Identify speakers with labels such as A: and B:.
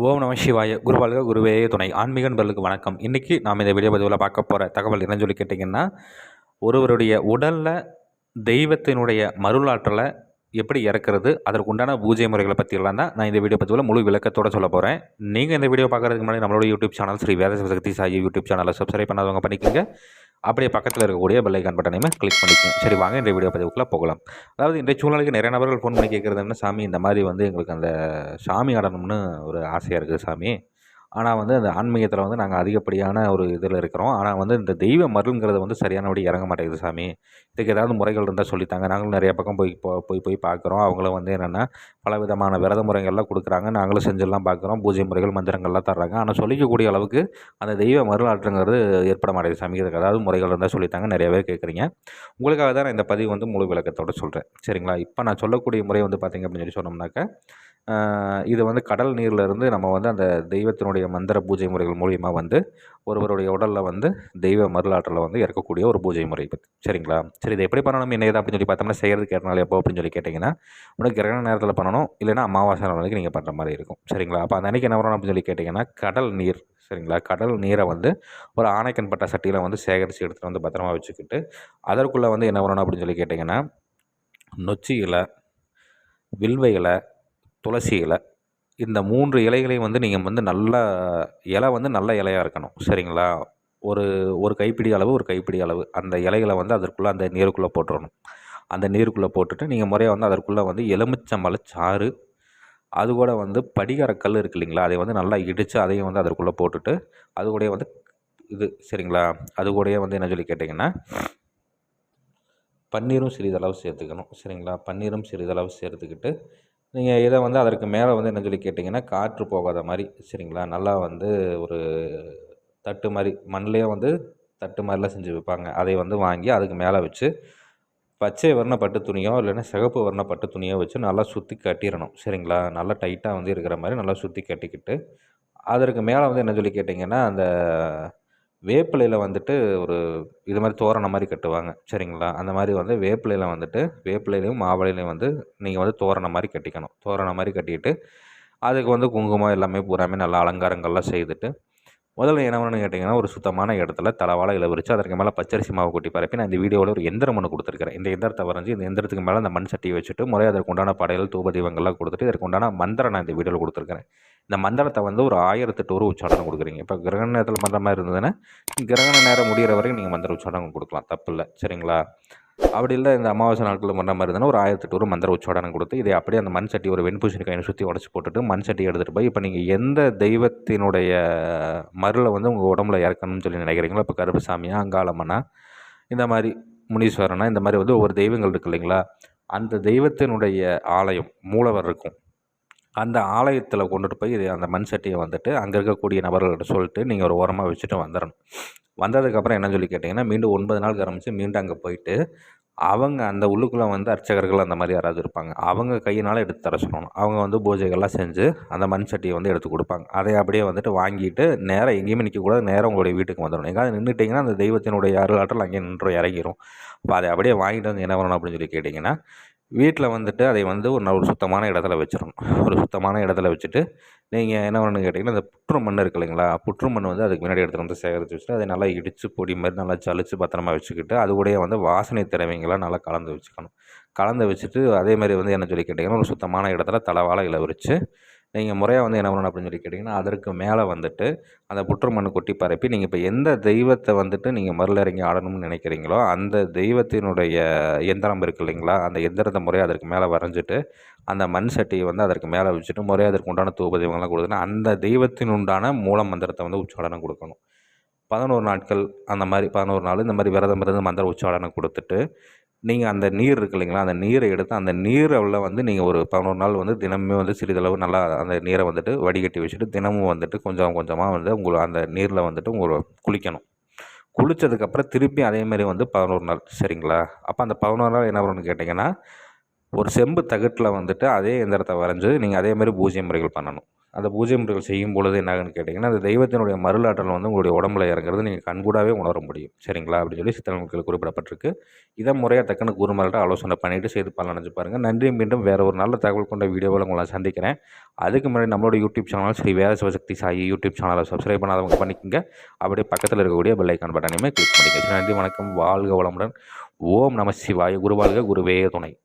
A: ஓம் நம சிவாய குருவாழ்க குருவே துணை. ஆன்மீக நண்பர்களுக்கு வணக்கம். இன்றைக்கி நாம் இந்த வீடியோ பதிவில் பார்க்க போகிற தகவல் என்னன்னு சொல்லி கேட்டிங்கன்னா ஒருவருடைய உடலில் தெய்வத்தினுடைய மருளாற்றலை எப்படி இறக்குறது அதற்குண்டான பூஜை முறைகளை பற்றியெல்லாம் தான் நான் இந்த வீடியோ பதிவில் முழு விளக்கத்தோடு சொல்ல போகிறேன் நீங்கள் இந்த வீடியோ பார்க்குறதுக்கு முன்னாடி நம்மளோட YouTube channel Sri Veda Sakthi Sai YouTube சேனலை சப்ஸ்கிரைப் பண்ணாதவங்க பண்ணிக்கோங்க. அப்படியே பக்கத்தில் இருக்கக்கூடிய பெல்லைக்கான் பட்டனையுமே கிளிக் பண்ணிக்கணும் சரி வாங்க இந்த வீடியோ பதிவுக்குள்ளே போகலாம். அதாவது இன்றைய சூழ்நிலைக்கு நிறைய நபர்கள் ஃபோன் பண்ணி கேட்குறது என்ன சாமி? இந்த மாதிரி வந்து எங்களுக்கு அந்த சாமி ஆடணும்னு ஒரு ஆசையாக இருக்குது சாமி. ஆனால் வந்து அந்த ஆன்மீகத்தில் வந்து நாங்கள் அதிகப்படியான ஒரு இதில் இருக்கிறோம். ஆனால் வந்து இந்த தெய்வ மருங்கிறது வந்து சரியானபடி இறங்க மாட்டேங்குது சாமி. இதுக்கு ஏதாவது முறைகள் இருந்தால் சொல்லித்தாங்க. நாங்களும் நிறைய பக்கம் போய் போ போய் போய் பார்க்குறோம் அவங்களும் வந்து என்னென்னா பல விதமான விரத முறைகள்லாம் கொடுக்குறாங்க. நாங்களும் செஞ்செல்லாம் பார்க்குறோம் பூஜை முறைகள் மந்திரங்கள்லாம் தர்றாங்க. ஆனால் சொல்லிக்கக்கூடிய அளவுக்கு அந்த தெய்வ மருளாற்றுங்கிறது ஏற்பட மாட்டேங்குது சாமி. இதுக்கு ஏதாவது முறைகள் இருந்தால் சொல்லித்தாங்க. நிறைய பேர் கேட்குறீங்க உங்களுக்காக தான் நான் இந்த பதிவு வந்து முழு விளக்கத்தோடு சொல்கிறேன் சரிங்களா? இப்போ நான் சொல்லக்கூடிய முறை வந்து பார்த்திங்க அப்படின்னு சொல்லி சொன்னோம்னாக்கா இது வந்து கடல் நீரில் இருந்து நம்ம வந்து அந்த தெய்வத்தினுடைய மந்திர பூஜை முறைகள் மூலியமாக வந்து ஒருவருடைய உடலில் வந்து தெய்வ மருளாற்றலை வந்து இறக்கக்கூடிய ஒரு பூஜை முறை. சரிங்களா? சரி இதை எப்படி பண்ணணும்? என்ன ஏது அப்படின்னு சொல்லி பார்த்தோம்னா செய்கிறது கேட்டனால எப்போ அப்படின்னு சொல்லி கேட்டிங்கன்னா உனக்கு கிரகண நேரத்தில் பண்ணணும். இல்லைனா அமாவாசை நாளைக்கு நீங்கள் பண்ணுற மாதிரி இருக்கும். சரிங்களா? அப்போ அந்த அன்றைக்கி என்ன வரணும் அப்படின்னு சொல்லி கேட்டிங்கன்னா கடல் நீர் சரிங்களா? கடல் நீரை வந்து ஒரு ஆணைக்கன் பட்ட சட்டியில் வந்து சேகரித்து எடுத்துகிட்டு வந்து பத்திரமா வச்சுக்கிட்டு அதற்குள்ளே வந்து என்ன பண்ணணும் அப்படின்னு சொல்லி கேட்டிங்கன்னா நொச்சி இலை வில்வ இலை துளசி இலை. இந்த மூன்று இலைகளையும் வந்து நீங்கள் வந்து நல்ல இலை வந்து நல்ல இலையாக இருக்கணும். சரிங்களா? ஒரு ஒரு கைப்பிடி அளவு ஒரு கைப்பிடி அளவு. அந்த இலைகளை வந்து அதற்குள்ளே அந்த நீருக்குள்ளே போட்டுடணும் அந்த நீருக்குள்ளே போட்டுட்டு நீங்கள் முறையாக வந்து அதற்குள்ளே வந்து எலுமிச்சம்பழ சாறு அது கூட வந்து படிகார கல் இருக்கு இல்லைங்களா? அதை வந்து நல்லா இடித்து அதையும் வந்து அதற்குள்ளே போட்டுட்டு அது கூட வந்து இது சரிங்களா? அது கூடயே வந்து என்ன சொல்லி கேட்டிங்கன்னா பன்னீரும் சிறிதளவு சேர்த்துக்கணும். சரிங்களா? பன்னீரும் சிறிதளவு சேர்த்துக்கிட்டு நீங்கள் இதை வந்து அதற்கு மேலே வந்து என்ன சொல்லி கேட்டிங்கன்னா காற்று போகாத மாதிரி சரிங்களா? நல்லா வந்து ஒரு தட்டு மாதிரி மண்ணிலே வந்து தட்டு மாதிரிலாம் செஞ்சு வைப்பாங்க. அதை வந்து வாங்கி அதுக்கு மேலே வச்சு பச்சை வர்ண பட்டு துணியோ இல்லைன்னா சிகப்பு வர்ண பட்டு துணியோ வச்சு நல்லா சுற்றி கட்டிடணும் சரிங்களா? நல்லா டைட்டாக வந்து இருக்கிற மாதிரி நல்லா சுற்றி கட்டிக்கிட்டு அதற்கு மேலே வந்து என்ன சொல்லி கேட்டிங்கன்னா அந்த வேப்பிலையில் வந்துட்டு ஒரு இது மாதிரி தோரணம் மாதிரி கட்டுவாங்க. சரிங்களா? அந்த மாதிரி வந்து வேப்பிலையில் வந்துட்டு வேப்பிலையிலையும் மாவிலையிலையும் வந்து நீங்கள் வந்து தோரணம் மாதிரி கட்டிக்கணும். தோரணம் மாதிரி கட்டிக்கிட்டு அதுக்கு வந்து குங்குமம் எல்லாமே பூராமே நல்லா அலங்காரங்கள்லாம் செய்துட்டு முதல்ல என்ன பண்ணணும்னு கேட்டிங்கன்னா ஒரு சுத்தமான இடத்துல தலவாழை இலை விரிச்சு அதற்கு மேலே பச்சரிசி மாவு கொட்டி பரப்பி நான் இந்த வீடியோவில் ஒரு எந்திரம் ஒன்று கொடுத்துருக்கிறேன். இந்த எந்திரத்தை வரைஞ்சி இந்த எந்திரத்துக்கு மேலே அந்த மண் சட்டியை வச்சுட்டு முறையாக அதற்கு உண்டான படையல் தூப தீபங்கள்லாம் கொடுத்துட்டு இதற்கு உண்டான மந்திரம் நான் இந்த வீடியோவில் கொடுத்துருக்கிறேன். இந்த மந்திரத்தை வந்து ஒரு ஆயிரத்தெட்டு ஒரு உச்சாரணம் கொடுக்குறீங்க. இப்போ கிரகண நேரத்தில் பண்ணுற மாதிரி இருந்ததுன்னா கிரகண நேரம் முடிகிற வரைக்கும் நீங்கள் மந்திர உச்சாரணம் கொடுக்கலாம். தப்பு இல்லை. சரிங்களா? அப்படி இல்லை இந்த அமாவாசை நாட்களில் பண்ணுற மாதிரி இருந்தால் ஒரு ஆயிரத்தெட்டு ஒரு மந்திர உச்சாடனம் கொடுத்து இதை அப்படியே அந்த மண் சட்டி ஒரு வெண்பூசணி கையை சுற்றி உடச்சி போட்டுட்டு மண் சட்டி எடுத்துகிட்டு போய் இப்போ நீங்கள் எந்த தெய்வத்தினுடைய மருளை வந்து உங்கள் உடம்புல இறக்கணும்னு சொல்லி நினைக்கிறீங்களோ இப்போ கருப்பசாமியா அங்காளம்மனா இந்த மாதிரி முனீஸ்வரனா இந்த மாதிரி வந்து ஒவ்வொரு தெய்வங்கள் இருக்குது இல்லைங்களா? அந்த தெய்வத்தினுடைய ஆலயம் மூலவர் இருக்கும். அந்த ஆலயத்தில் கொண்டுட்டு போய் இது அந்த மண் சட்டியை வந்துட்டு அங்கே இருக்கக்கூடிய நபர்கள்ட்ட சொல்லிட்டு நீங்கள் ஒரு ஓரமாக வச்சுட்டு வந்துடணும் வந்ததுக்கப்புறம் என்ன சொல்லி கேட்டிங்கன்னா மீண்டும் ஒன்பது நாள் ஆரம்பித்து மீண்டும் அங்கே போயிட்டு அவங்க அந்த உள்ளுக்குள்ளே வந்து அர்ச்சகர்கள் அந்த மாதிரி யாராவது இருப்பாங்க அவங்க கையினால் எடுத்து தர சொல்லணும். அவங்க வந்து பூஜைகள்லாம் செஞ்சு அந்த மண் சட்டியை வந்து எடுத்து கொடுப்பாங்க. அதை அப்படியே வந்துட்டு வாங்கிட்டு நேராக எங்கேயுமே நிற்கக்கூடாது நேராக உங்களுடைய வீட்டுக்கு வந்துடணும் எங்கேயாவது நின்றுட்டிங்கன்னா அந்த தெய்வத்தினுடைய அருளாற்றல் அங்கேயே நின்று இறங்கிடும் அப்போ அதை அப்படியே வாங்கிட்டு வந்து என்ன பண்ணணும் அப்படின்னு சொல்லி கேட்டிங்கன்னா வீட்டில் வந்துட்டு அதை வந்து ஒரு ஒரு சுத்தமான இடத்துல வச்சிடணும். ஒரு சுத்தமான இடத்துல வச்சுட்டு நீங்கள் என்ன பண்ணணும்னு கேட்டிங்கன்னா அந்த புற்று மண் இருக்கு இல்லைங்களா? புற்று மண் வந்து அதுக்கு முன்னாடி எடுத்துகிட்டு வந்து சேகரித்து வச்சுட்டு அதை நல்லா இடித்து பொடி மாதிரி நல்லா சளிச்சு பத்திரமா வச்சுக்கிட்டு அது கூட வந்து வாசனை திறமைங்களாம் நல்லா கலந்து வச்சுக்கணும். கலந்து வச்சுட்டு அதே மாதிரி வந்து என்ன சொல்லி கேட்டிங்கன்னா ஒரு சுத்தமான இடத்துல தலைவாழை இலை விரித்து நீங்கள் முறையாக வந்து என்ன பண்ணணும் அப்படின்னு சொல்லி கேட்டிங்கன்னா அதற்கு மேலே வந்துட்டு அந்த புற்று மண் கொட்டி பரப்பி நீங்கள் இப்போ எந்த தெய்வத்தை வந்துட்டு நீங்கள் மருளிறங்கி ஆடணும்னு நினைக்கிறீங்களோ அந்த தெய்வத்தினுடைய எந்திரம் இருக்குது இல்லைங்களா அந்த எந்திரத்தை முறையாக அதற்கு மேலே வரைஞ்சிட்டு அந்த மண் சட்டியை வந்து அதற்கு மேலே வச்சுட்டு முறையாக அதற்கு உண்டான தூப தெய்வங்கள்லாம் கொடுத்துனா அந்த தெய்வத்தின் உண்டான மூல மந்திரத்தை வந்து உச்சாடனம் கொடுக்கணும். பதினோரு நாட்கள் அந்த மாதிரி பதினோரு நாள் இந்த மாதிரி விரதம் இருந்து மந்திர உச்சாடனம் கொடுத்துட்டு நீங்கள் அந்த நீர் இருக்கு இல்லைங்களா அந்த நீரை எடுத்து அந்த நீரில் வந்து நீங்கள் ஒரு பதினோரு நாள் வந்து தினமுமே வந்து சிறிதளவு நல்லா அந்த நீரை வந்துட்டு வடிகட்டி வச்சுட்டு தினமும் வந்துட்டு கொஞ்சம் கொஞ்சமாக வந்து உங்களை அந்த நீரில் வந்துட்டு உங்களை குளிக்கணும். குளித்ததுக்கப்புறம் திருப்பி அதேமாரி வந்து பதினோரு நாள் சரிங்களா? அப்போ அந்த பதினோரு நாள் என்ன பண்ணணும்னு கேட்டிங்கன்னா ஒரு செம்பு தகட்டில் வந்துட்டு அதே எந்திரத்தை வரைஞ்சி நீங்கள் அதேமாதிரி பூஜை முறைகள் பண்ணணும். அந்த பூஜை முறைகள் செய்யும் பொழுது என்னாகன்னு கேட்டிங்கன்னா அந்த தெய்வத்தினுடைய மருளாற்றல் வந்து உங்களுடைய உடம்புல இறங்குறது நீங்கள் கண்கூடாவே உணர முடியும். சரிங்களா? அப்படின்னு சொல்லி சித்தனங்கள் குறிப்பிடப்பட்டிருக்கு. இதை முறையாக தக்கன குருமார்கிட்ட ஆலோசனை பண்ணிவிட்டு செய்து பலனடைஞ்சு பாருங்கள் நன்றி மீண்டும் வேறு ஒரு நல்ல தகவல் கொண்ட வீடியோவில் உங்களை சந்திக்கிறேன். அதுக்கு முன்னாடி நம்மளோட YouTube channel Sri Veda Sivasakthi Sai YouTube சேனலை சப்ஸ்கிரைப் பண்ணாதவங்க பண்ணிக்கோங்க. அப்படியே பக்கத்தில் இருக்கக்கூடிய பெல் ஐக்கான் பட்டனையுமே கிளிக் பண்ணிக்கோங்க. நன்றி வணக்கம். வாழ்க வளமுடன். ஓம் நம சிவாய. குருவாழ்க குருவே துணை.